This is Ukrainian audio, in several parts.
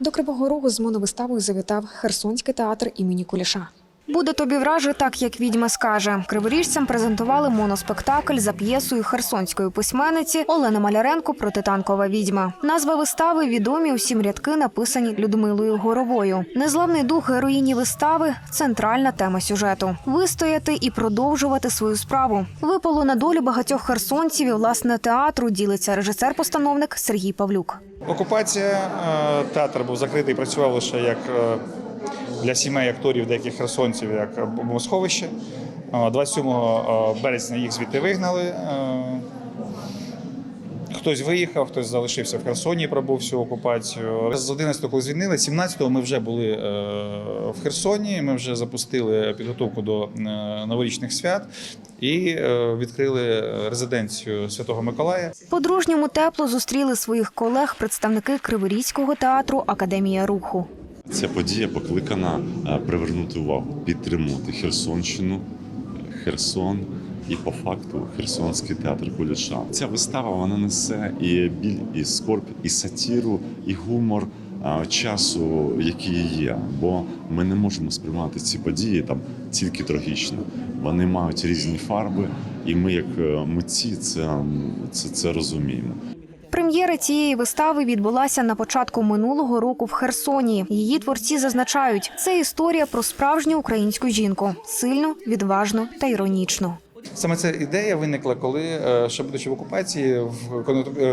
До Кривого Рогу з моновиставою завітав Херсонський театр імені Куліша. Буде тобі враже, так як відьма скаже. Криворіжцям презентували моноспектакль за п'єсою херсонської письменниці Олени Маляренко Протитанкова відьма. Назва вистави відомі усім рядки, написані Людмилою Горовою. Незламний дух героїні вистави центральна тема сюжету. Вистояти і продовжувати свою справу. Випало на долю багатьох херсонців і власне театру ділиться режисер-постановник Сергій Павлюк. Окупація е, театр був закритий, працював лише як е, для сімей акторів деяких херсонців, як бомбосховище. Е, 27 березня їх звідти вигнали. Е, Хтось виїхав, хтось залишився в Херсоні, пробув всю окупацію. З 11-го, коли звільнили, 17-го ми вже були е, в Херсоні. Ми вже запустили підготовку до е, новорічних свят і е, відкрили резиденцію Святого Миколая. По-дружньому тепло зустріли своїх колег представники Криворізького театру Академія руху. Ця подія покликана е, привернути увагу, підтримувати Херсонщину, Херсон і по факту Херсонський театр Куліша. Ця вистава вона несе і біль, і скорб, і сатіру, і гумор е, часу, який є. Бо ми не можемо сприймати ці події там тільки трагічно. Вони мають різні фарби, і ми, як е, митці, це, це, це розуміємо. Прем'єра цієї вистави відбулася на початку минулого року в Херсоні. Її творці зазначають, це історія про справжню українську жінку сильну, відважну та іронічну. Саме ця ідея виникла, коли е, ще будучи в окупації, е,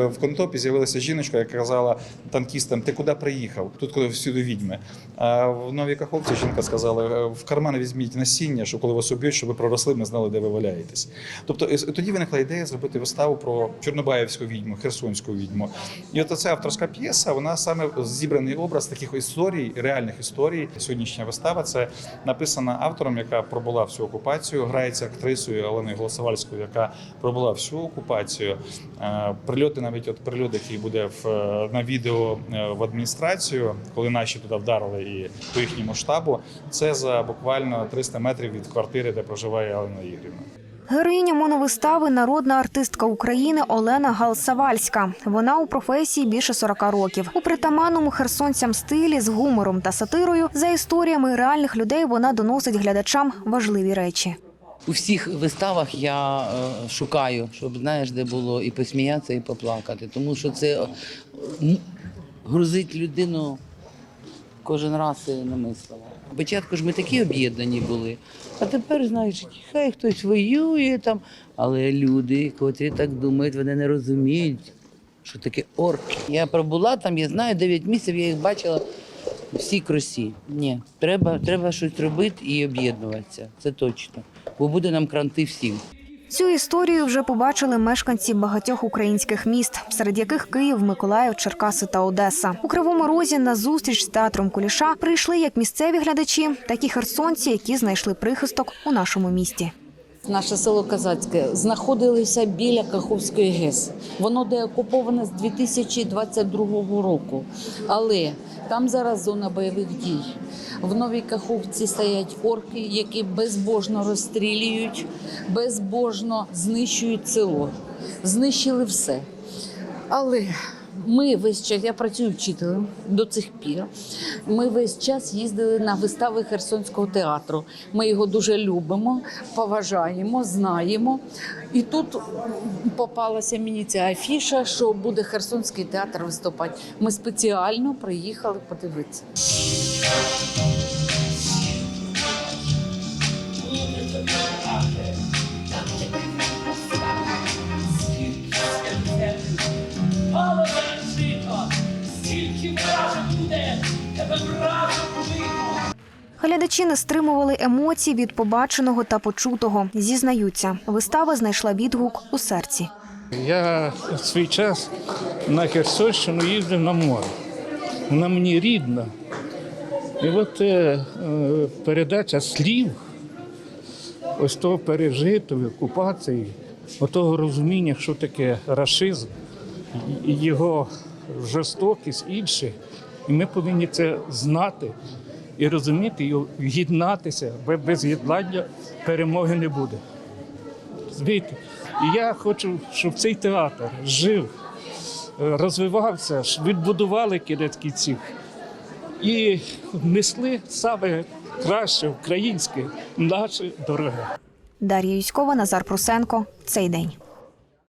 в Конотопі з'явилася жіночка, яка казала танкістам: ти куди приїхав? Тут коли всюди відьми. А в новій Каховці жінка сказала: «Е, в карман візьміть насіння, що коли вас уб'ють, щоб ви проросли, ми знали, де ви валяєтесь. Тобто тоді виникла ідея зробити виставу про Чорнобаївську відьму, Херсонську відьму. І от ця авторська п'єса, вона саме зібраний образ таких історій, реальних історій. Сьогоднішня вистава це написана автором, яка пробула всю окупацію, грається актрисою Оленою Голосовальською, яка пробула всю окупацію. Е, Прильоти, навіть от прильот, який буде в е, на відео е, в адміністрацію, коли наші туди вдарили і по їхньому штабу, це за буквально 300 метрів від квартири, де проживає Олена Ігорівна. Героїня моновистави народна артистка України Олена Галсавальська. Вона у професії більше 40 років. У притаманному херсонцям стилі з гумором та сатирою за історіями реальних людей вона доносить глядачам важливі речі. У всіх виставах я е, шукаю, щоб знаєш, де було і посміятися, і поплакати. Тому що це е, грузить людину кожен раз і намислила. Спочатку ж ми такі об'єднані були, а тепер, знаєш, хай хтось воює там, але люди, котрі так думають, вони не розуміють, що таке орки. Я пробула там, я знаю, 9 місяців я їх бачила всі кросі. Ні, треба, треба щось робити і об'єднуватися. Це точно. Бо буде нам кранти всім. Цю історію вже побачили мешканці багатьох українських міст, серед яких Київ, Миколаїв, Черкаси та Одеса. У Кривому Розі на зустріч з театром Куліша прийшли як місцеві глядачі, так і херсонці, які знайшли прихисток у нашому місті. Наше село Казацьке знаходилося біля Каховської ГЕС. Воно деокуповане з 2022 року. Але там зараз зона бойових дій. В Новій Каховці стоять орки, які безбожно розстрілюють, безбожно знищують село. Знищили все. Але ми весь час, я працюю вчителем до цих пір. Ми весь час їздили на вистави Херсонського театру. Ми його дуже любимо, поважаємо, знаємо. І тут попалася мені ця афіша, що буде Херсонський театр виступати. Ми спеціально приїхали подивитися. Глядачі не стримували емоцій від побаченого та почутого. Зізнаються, вистава знайшла відгук у серці. Я свій час на Херсонщину їздив на море. Вона мені рідна. І от е, передача слів, ось того пережитого, окупації, отого розуміння, що таке рашизм, його жорстокість інше. І ми повинні це знати і розуміти, і єднатися, бо без єднання перемоги не буде. Розумієте? І я хочу, щоб цей театр жив, е, розвивався, щоб відбудували кінець кінців. і несли саме краще українське, наше дороге. Дар'я Юськова, Назар Прусенко. Цей день.